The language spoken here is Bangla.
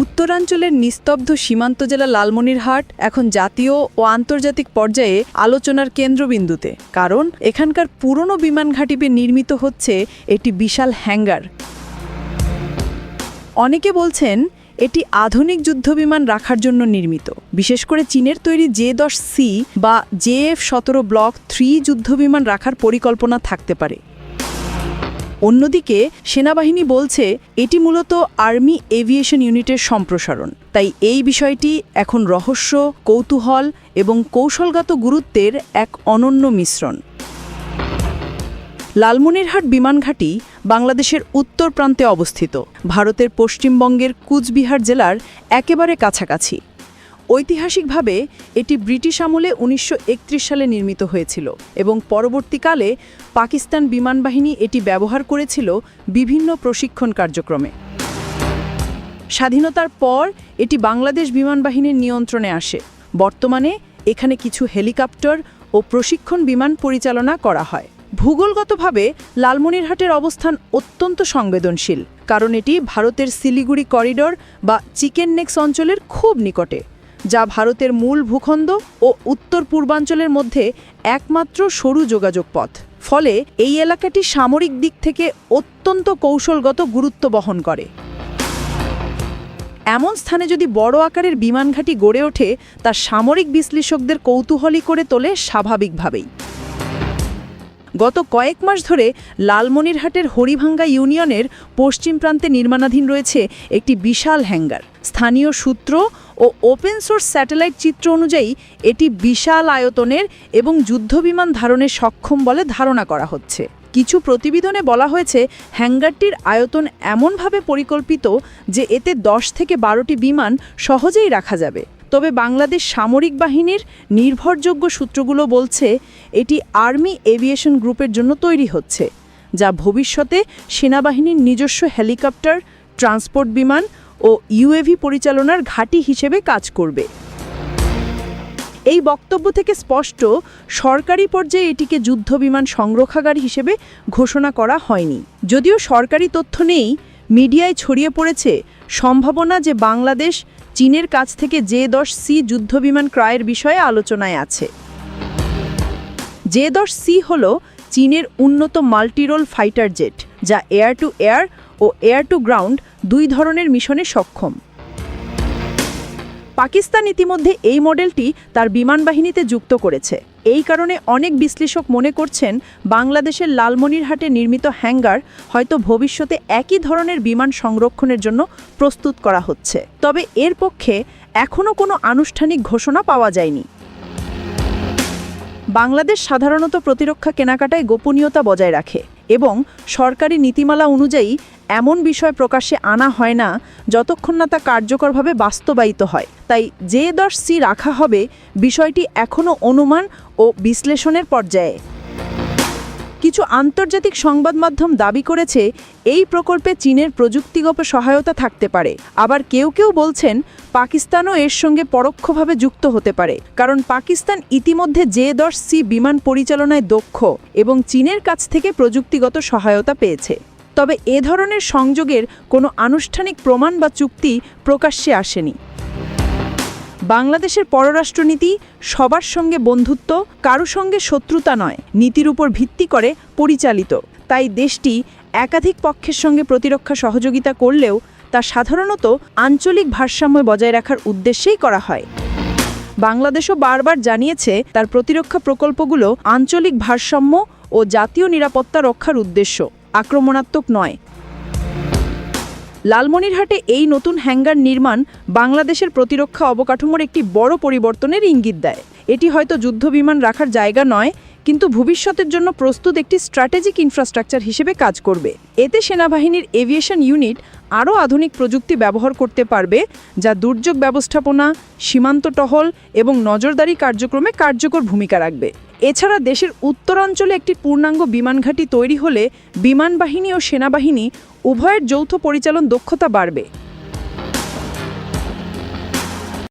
উত্তরাঞ্চলের নিস্তব্ধ সীমান্ত জেলা লালমনিরহাট এখন জাতীয় ও আন্তর্জাতিক পর্যায়ে আলোচনার কেন্দ্রবিন্দুতে। কারণ এখানকার পুরনো বিমান ঘাঁটিতে নির্মিত হচ্ছে একটি বিশাল হ্যাঙ্গার। অনেকে বলছেন এটি আধুনিক যুদ্ধবিমান রাখার জন্য নির্মিত। বিশেষ করে চীনের তৈরি জে দশ সি বা জে এফ সতেরো ব্লক থ্রি যুদ্ধবিমান রাখার পরিকল্পনা থাকতে পারে। অন্যদিকে, সেনাবাহিনী বলছে, এটি মূলত আর্মি এভিয়েশন ইউনিটের সম্প্রসারণ। তাই এই বিষয়টি এখন রহস্য, কৌতূহল এবং কৌশলগত গুরুত্বের এক অনন্য মিশ্রণ। লালমনিরহাট বিমানঘাটি বাংলাদেশের উত্তর প্রান্তে অবস্থিত। ভারতের পশ্চিমবঙ্গের কুচবিহার জেলার একেবারে কাছাকাছি। ঐতিহাসিকভাবে এটি ব্রিটিশ আমলে উনিশশো একত্রিশ সালে নির্মিত হয়েছিল এবং পরবর্তীকালে পাকিস্তান বিমানবাহিনী এটি ব্যবহার করেছিল বিভিন্ন প্রশিক্ষণ কার্যক্রমে। স্বাধীনতার পর এটি বাংলাদেশ বিমানবাহিনীর নিয়ন্ত্রণে আসে। বর্তমানে এখানে কিছু হেলিকপ্টার ও প্রশিক্ষণ বিমান পরিচালনা করা হয়। ভূগোলগতভাবে লালমনিরহাটের অবস্থান অত্যন্ত সংবেদনশীল, কারণ এটি ভারতের শিলিগুড়ি করিডর বা চিকেন নেক্স অঞ্চলের খুব নিকটে। যা ভারতের মূল ভূখণ্ড ও উত্তর পূর্বাঞ্চলের মধ্যে একমাত্র সরু যোগাযোগ পথ। ফলে এই এলাকাটি সামরিক দিক থেকে অত্যন্ত কৌশলগত গুরুত্ব বহন করে। এমন স্থানে যদি বড় আকারের বিমানঘাঁটি গড়ে ওঠে, তা সামরিক বিশ্লেষকদের কৌতূহলী করে তোলে স্বাভাবিকভাবেই। গত কয়েক মাস ধরে লালমনিরহাটের হরিভাঙ্গা ইউনিয়নের পশ্চিম প্রান্তে নির্মাণাধীন রয়েছে একটি বিশাল হ্যাঙ্গার। স্থানীয় সূত্র ও ওপেন সোর্স স্যাটেলাইট চিত্র অনুযায়ী এটি বিশাল আয়তনের এবং যুদ্ধবিমান ধারণে সক্ষম বলে ধারণা করা হচ্ছে। কিছু প্রতিবেদনে বলা হয়েছে, হ্যাঙ্গারটির আয়তন এমনভাবে পরিকল্পিত যে এতে দশ থেকে বারোটি বিমান সহজেই রাখা যাবে। তবে বাংলাদেশ সামরিক বাহিনীর নির্ভরযোগ্য সূত্রগুলো বলছে, এটি আর্মি এভিয়েশন গ্রুপের জন্য তৈরি হচ্ছে, যা ভবিষ্যতে সেনাবাহিনীর নিজস্ব হেলিকপ্টার, ট্রান্সপোর্ট বিমান ও ইউএভি পরিচালনার ঘাঁটি হিসেবে কাজ করবে। এই বক্তব্য থেকে স্পষ্ট, সরকারি পর্যায়ে এটিকে যুদ্ধবিমান সংরক্ষাগার হিসেবে ঘোষণা করা হয়নি। যদিও সরকারি তথ্য নেই, মিডিয়ায় ছড়িয়ে পড়েছে সম্ভাবনা যে বাংলাদেশ চীনের কাছ থেকে জে দশ সি যুদ্ধবিমান ক্রয়ের বিষয়ে আলোচনায় আছে। জে দশ সি হল চীনের উন্নত মাল্টিরোল ফাইটার জেট, যা এয়ার টু এয়ার ও এয়ার টু গ্রাউন্ড দুই ধরনের মিশনে সক্ষম। পাকিস্তান ইতিমধ্যে এই মডেলটি তার বিমান বাহিনীতে যুক্ত করেছে। এই কারণে অনেক বিশ্লেষক মনে করছেন, বাংলাদেশের লালমনিরহাটে নির্মিত হ্যাঙ্গার হয়তো ভবিষ্যতে একই ধরনের বিমান সংরক্ষণের জন্য প্রস্তুত করা হচ্ছে। তবে এর পক্ষে এখনও কোনো আনুষ্ঠানিক ঘোষণা পাওয়া যায়নি। বাংলাদেশ সাধারণত প্রতিরক্ষা কেনাকাটায় গোপনীয়তা বজায় রাখে এবং সরকারি নীতিমালা অনুযায়ী এমন বিষয় প্রকাশে আনা হয় না যতক্ষণ না তা কার্যকরভাবে বাস্তবায়িত হয়। তাই যে দশ সি রাখা হবে বিষয়টি এখনও অনুমান ও বিশ্লেষণের পর্যায়ে। কিছু আন্তর্জাতিক সংবাদ মাধ্যম দাবি করেছে, এই প্রকল্পে চীনের প্রযুক্তিগত সহায়তা থাকতে পারে। আবার কেউ কেউ বলছেন, পাকিস্তানও এর সঙ্গে পরোক্ষভাবে যুক্ত হতে পারে। কারণ পাকিস্তান ইতিমধ্যে জে দশ সি বিমান পরিচালনায় দক্ষ এবং চীনের কাছ থেকে প্রযুক্তিগত সহায়তা পেয়েছে। তবে এ ধরনের সংযোগের কোনো আনুষ্ঠানিক প্রমাণ বা চুক্তি প্রকাশ্যে আসেনি। বাংলাদেশের পররাষ্ট্রনীতি সবার সঙ্গে বন্ধুত্ব, কারও সঙ্গে শত্রুতা নয়, নীতির উপর ভিত্তি করে পরিচালিত। তাই দেশটি একাধিক পক্ষের সঙ্গে প্রতিরক্ষা সহযোগিতা করলেও তা সাধারণত আঞ্চলিক ভারসাম্য বজায় রাখার উদ্দেশ্যেই করা হয়। বাংলাদেশও বারবার জানিয়েছে, তার প্রতিরক্ষা প্রকল্পগুলো আঞ্চলিক ভারসাম্য ও জাতীয় নিরাপত্তা রক্ষার উদ্দেশ্য, আক্রমণাত্মক নয়। লালমনিরহাটে এই নতুন হ্যাঙ্গার নির্মাণ বাংলাদেশের প্রতিরক্ষা অবকাঠামোর একটি বড় পরিবর্তনের ইঙ্গিত দেয়। এটি হয়তো যুদ্ধবিমান রাখার জায়গা নয়, কিন্তু ভবিষ্যতের জন্য প্রস্তুত একটি স্ট্র্যাটেজিক ইনফ্রাস্ট্রাকচার হিসেবে কাজ করবে। এতে সেনাবাহিনীর এভিয়েশন ইউনিট আরও আধুনিক প্রযুক্তি ব্যবহার করতে পারবে, যা দুর্যোগ ব্যবস্থাপনা, সীমান্ত টহল এবং নজরদারি কার্যক্রমে কার্যকর ভূমিকা রাখবে। এছাড়া দেশের উত্তরাঞ্চলে একটি পূর্ণাঙ্গ বিমানঘাঁটি তৈরি হলে বিমান বাহিনী ও সেনাবাহিনী উভয়ের যৌথ পরিচালন দক্ষতা বাড়বে।